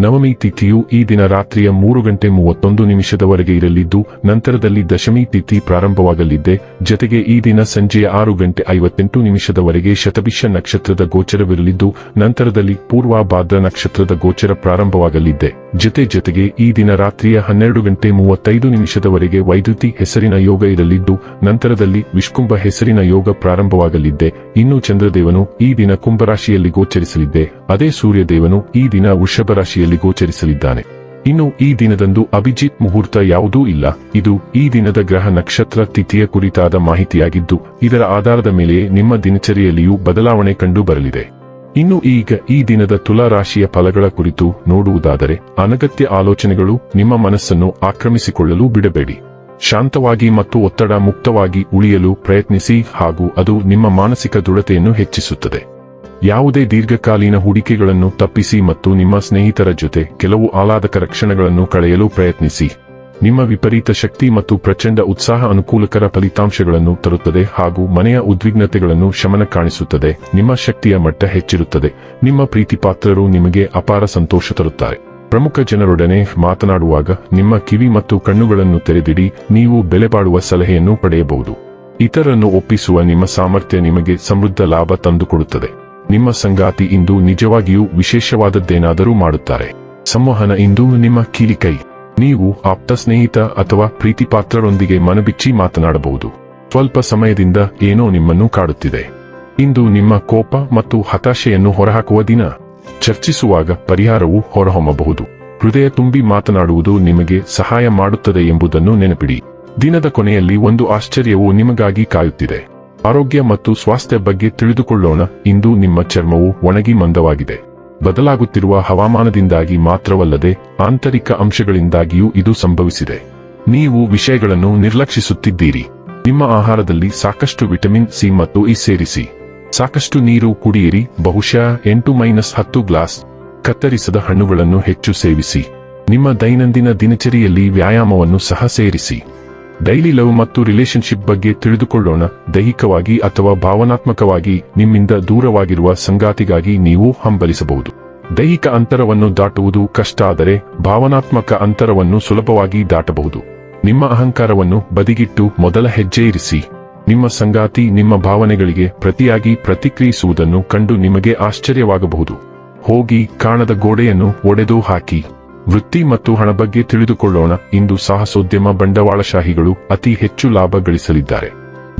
ನವಮಿ ತಿಥಿಯು ಈ ದಿನ ರಾತ್ರಿಯ ಮೂರು ಗಂಟೆ ಮೂವತ್ತೊಂದು ನಿಮಿಷದವರೆಗೆ ಇರಲಿದ್ದು, ನಂತರದಲ್ಲಿ ದಶಮಿ ತಿಥಿ ಪ್ರಾರಂಭವಾಗಲಿದೆ. ಜತೆಗೆ ಈ ದಿನ ಸಂಜೆಯ ಆರು ಗಂಟೆ ಐವತ್ತೆಂಟು ನಿಮಿಷದವರೆಗೆ ಶತಭಿಷ ನಕ್ಷತ್ರದ ಗೋಚರವಿರಲಿದ್ದು, ನಂತರದಲ್ಲಿ ಪೂರ್ವಾಭಾದ್ರ ನಕ್ಷತ್ರದ ಗೋಚರ ಪ್ರಾರಂಭವಾಗಲಿದೆ. ಜತೆ ಜತೆಗೆ ಈ ದಿನ ರಾತ್ರಿಯ ಹನ್ನೆರಡು ಗಂಟೆ ಮೂವತ್ತೈದು ನಿಮಿಷದವರೆಗೆ ವೈದ್ಯುತಿ ಹೆಸರಿನ ಯೋಗ ಇರಲಿದ್ದು, ನಂತರದಲ್ಲಿ ವಿಷ್ಕುಂಭ ಹೆಸರಿನ ಯೋಗ ಪ್ರಾರಂಭವಾಗಲಿದ್ದೆ ಇನ್ನು ಚಂದ್ರದೇವನು ಈ ದಿನ ಕುಂಭರಾಶಿಯಲ್ಲಿ ಗೋಚರಿಸಲಿದ್ದೆ ಅದೇ ಸೂರ್ಯದೇವನು ಈ ದಿನ ವೃಷಭ ರಾಶಿಯಲ್ಲಿ ಗೋಚರಿಸಲಿದ್ದಾನೆ. ಇನ್ನು ಈ ದಿನದಂದು ಅಭಿಜಿತ್ ಮುಹೂರ್ತ ಯಾವುದೂ ಇಲ್ಲ. ಇದು ಈ ದಿನದ ಗ್ರಹ ನಕ್ಷತ್ರ ತಿಥಿಯ ಕುರಿತಾದ ಮಾಹಿತಿಯಾಗಿದ್ದು, ಇದರ ಆಧಾರದ ಮೇಲೆ ನಿಮ್ಮ ದಿನಚರಿಯಲ್ಲಿಯೂ ಬದಲಾವಣೆ ಕಂಡು ಬರಲಿದೆ. ಇನ್ನು ಈಗ ಈ ದಿನದ ತುಲಾ ರಾಶಿಯ ಫಲಗಳ ಕುರಿತು ನೋಡುವುದಾದರೆ, ಅನಗತ್ಯ ಆಲೋಚನೆಗಳು ನಿಮ್ಮ ಮನಸ್ಸನ್ನು ಆಕ್ರಮಿಸಿಕೊಳ್ಳಲು ಬಿಡಬೇಡಿ. ಶಾಂತವಾಗಿ ಮತ್ತು ಒತ್ತಡ ಮುಕ್ತವಾಗಿ ಉಳಿಯಲು ಪ್ರಯತ್ನಿಸಿ ಹಾಗೂ ಅದು ನಿಮ್ಮ ಮಾನಸಿಕ ದೃಢತೆಯನ್ನು ಹೆಚ್ಚಿಸುತ್ತದೆ. ಯಾವುದೇ ದೀರ್ಘಕಾಲೀನ ಹೂಡಿಕೆಗಳನ್ನು ತಪ್ಪಿಸಿ ಮತ್ತು ನಿಮ್ಮ ಸ್ನೇಹಿತರ ಜೊತೆ ಕೆಲವು ಆಹ್ಲಾದಕರ ಕ್ಷಣಗಳನ್ನು ಕಳೆಯಲು ಪ್ರಯತ್ನಿಸಿ. ನಿಮ್ಮ ವಿಪರೀತ ಶಕ್ತಿ ಮತ್ತು ಪ್ರಚಂಡ ಉತ್ಸಾಹ ಅನುಕೂಲಕರ ಫಲಿತಾಂಶಗಳನ್ನು ತರುತ್ತದೆ ಹಾಗೂ ಮನೆಯ ಉದ್ವಿಗ್ನತೆಗಳನ್ನು ಶಮನ ಕಾಣಿಸುತ್ತದೆ. ನಿಮ್ಮ ಶಕ್ತಿಯ ಮಟ್ಟ ಹೆಚ್ಚಿರುತ್ತದೆ. ನಿಮ್ಮ ಪ್ರೀತಿಪಾತ್ರರು ನಿಮಗೆ ಅಪಾರ ಸಂತೋಷ ತರುತ್ತಾರೆ. ಪ್ರಮುಖ ಜನರೊಡನೆ ಮಾತನಾಡುವಾಗ ನಿಮ್ಮ ಕಿವಿ ಮತ್ತು ಕಣ್ಣುಗಳನ್ನು ತೆರೆದಿಡಿ, ನೀವು ಬೆಲೆಬಾಳುವ ಸಲಹೆಯನ್ನು ಪಡೆಯಬಹುದು. ಇತರನ್ನು ಒಪ್ಪಿಸುವ ನಿಮ್ಮ ಸಾಮರ್ಥ್ಯ ನಿಮಗೆ ಸಮೃದ್ಧ ಲಾಭ ತಂದುಕೊಡುತ್ತದೆ. ನಿಮ್ಮ ಸಂಗಾತಿ ಇಂದು ನಿಜವಾಗಿಯೂ ವಿಶೇಷವಾದದ್ದೇನಾದರೂ ಮಾಡುತ್ತಾರೆ. ಸಂವಹನ ಇಂದು ನಿಮ್ಮ ಕೀಲಿಕೈ. ನೀವು ಆಪ್ತ ಸ್ನೇಹಿತ ಅಥವಾ ಪ್ರೀತಿಪಾತ್ರರೊಂದಿಗೆ ಮನಬಿಚ್ಚಿ ಮಾತನಾಡಬಹುದು. ಸ್ವಲ್ಪ ಸಮಯದಿಂದ ಏನೋ ನಿಮ್ಮನ್ನು ಕಾಡುತ್ತಿದೆ. ಇಂದು ನಿಮ್ಮ ಕೋಪ ಮತ್ತು ಹತಾಶೆಯನ್ನು ಹೊರಹಾಕುವ ದಿನ. ಚರ್ಚಿಸುವಾಗ ಪರಿಹಾರವು ಹೊರಹೊಮ್ಮಬಹುದು. ಹೃದಯ ತುಂಬಿ ಮಾತನಾಡುವುದು ನಿಮಗೆ ಸಹಾಯ ಮಾಡುತ್ತದೆ ಎಂಬುದನ್ನು ನೆನಪಿಡಿ. ದಿನದ ಕೊನೆಯಲ್ಲಿ ಒಂದು ಆಶ್ಚರ್ಯವು ನಿಮಗಾಗಿ ಕಾಯುತ್ತಿದೆ. ಆರೋಗ್ಯ ಮತ್ತು ಸ್ವಾಸ್ಥ್ಯ ಬಗ್ಗೆ ತಿಳಿದುಕೊಳ್ಳೋಣ. ಇಂದು ನಿಮ್ಮ ಚರ್ಮವು ಒಣಗಿ ಮಂದವಾಗಿದೆ. ಬದಲಾಗುತ್ತಿರುವ ಹವಾಮಾನದಿಂದಾಗಿ ಮಾತ್ರವಲ್ಲದೆ ಆಂತರಿಕ ಅಂಶಗಳಿಂದಾಗಿಯೂ ಇದು ಸಂಭವಿಸಿದೆ. ನೀವು ವಿಷಯಗಳನ್ನು ನಿರ್ಲಕ್ಷಿಸುತ್ತಿದ್ದೀರಿ. ನಿಮ್ಮ ಆಹಾರದಲ್ಲಿ ಸಾಕಷ್ಟು ವಿಟಮಿನ್ ಸಿ ಮತ್ತು ಇ ಸೇರಿಸಿ. ಸಾಕಷ್ಟು ನೀರು ಕುಡಿಯಿರಿ. ಬಹುಶಃ ಎಂಟು ಮೈನಸ್ ಹತ್ತು ಗ್ಲಾಸ್ ಕತ್ತರಿಸದ ಹಣ್ಣುಗಳನ್ನು ಹೆಚ್ಚು ಸೇವಿಸಿ. ನಿಮ್ಮ ದೈನಂದಿನ ದಿನಚರಿಯಲ್ಲಿ ವ್ಯಾಯಾಮವನ್ನು ಸಹ ಸೇರಿಸಿ. ಡೈಲಿ ಲವ್ ಮತ್ತು ರಿಲೇಶನ್ಶಿಪ್ ಬಗ್ಗೆ ತಿಳಿದುಕೊಳ್ಳೋಣ. ದೈಹಿಕವಾಗಿ ಅಥವಾ ಭಾವನಾತ್ಮಕವಾಗಿ ನಿಮ್ಮಿಂದ ದೂರವಾಗಿರುವ ಸಂಗಾತಿಗಾಗಿ ನೀವು ಹಂಬಲಿಸಬಹುದು. ದೈಹಿಕ ಅಂತರವನ್ನು ದಾಟುವುದು ಕಷ್ಟ ಆದರೆ ಭಾವನಾತ್ಮಕ ಅಂತರವನ್ನು ಸುಲಭವಾಗಿ ದಾಟಬಹುದು. ನಿಮ್ಮ ಅಹಂಕಾರವನ್ನು ಬದಿಗಿಟ್ಟು ಮೊದಲ ಹೆಜ್ಜೆ ಇರಿಸಿ. ನಿಮ್ಮ ಸಂಗಾತಿ ನಿಮ್ಮ ಭಾವನೆಗಳಿಗೆ ಪ್ರತಿಯಾಗಿ ಪ್ರತಿಕ್ರಿಯಿಸುವುದನ್ನು ಕಂಡು ನಿಮಗೆ ಆಶ್ಚರ್ಯವಾಗಬಹುದು. ಹೋಗಿ ಕಾಣದ ಗೋಡೆಯನ್ನು ಒಡೆದು ಹಾಕಿ. ವೃತ್ತಿ ಮತ್ತು ಹಣ ಬಗ್ಗೆ ತಿಳಿದುಕೊಳ್ಳೋಣ. ಇಂದು ಸಾಹಸೋದ್ಯಮ ಬಂಡವಾಳಶಾಹಿಗಳು ಅತಿ ಹೆಚ್ಚು ಲಾಭ ಗಳಿಸಲಿದ್ದಾರೆ.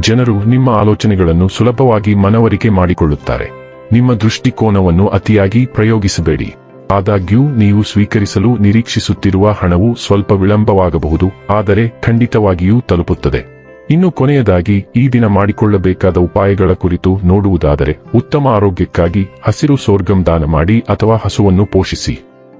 ಜನರು ನಿಮ್ಮ ಆಲೋಚನೆಗಳನ್ನು ಸುಲಭವಾಗಿ ಮನವರಿಕೆ ಮಾಡಿಕೊಳ್ಳುತ್ತಾರೆ. ನಿಮ್ಮ ದೃಷ್ಟಿಕೋನವನ್ನು ಅತಿಯಾಗಿ ಪ್ರಯೋಗಿಸಬೇಡಿ. ಆದಾಗ್ಯೂ, ನೀವು ಸ್ವೀಕರಿಸಲು ನಿರೀಕ್ಷಿಸುತ್ತಿರುವ ಹಣವು ಸ್ವಲ್ಪ ವಿಳಂಬವಾಗಬಹುದು, ಆದರೆ ಖಂಡಿತವಾಗಿಯೂ ತಲುಪುತ್ತದೆ. ಇನ್ನು ಕೊನೆಯದಾಗಿ, ಈ ದಿನ ಮಾಡಿಕೊಳ್ಳಬೇಕಾದ ಉಪಾಯಗಳ ಕುರಿತು ನೋಡುವುದಾದರೆ, ಉತ್ತಮ ಆರೋಗ್ಯಕ್ಕಾಗಿ ಹಸಿರು ಸೋರ್ಗಂ ದಾನ ಮಾಡಿ ಅಥವಾ ಹಸುವನ್ನು ಪೋಷಿಸಿ.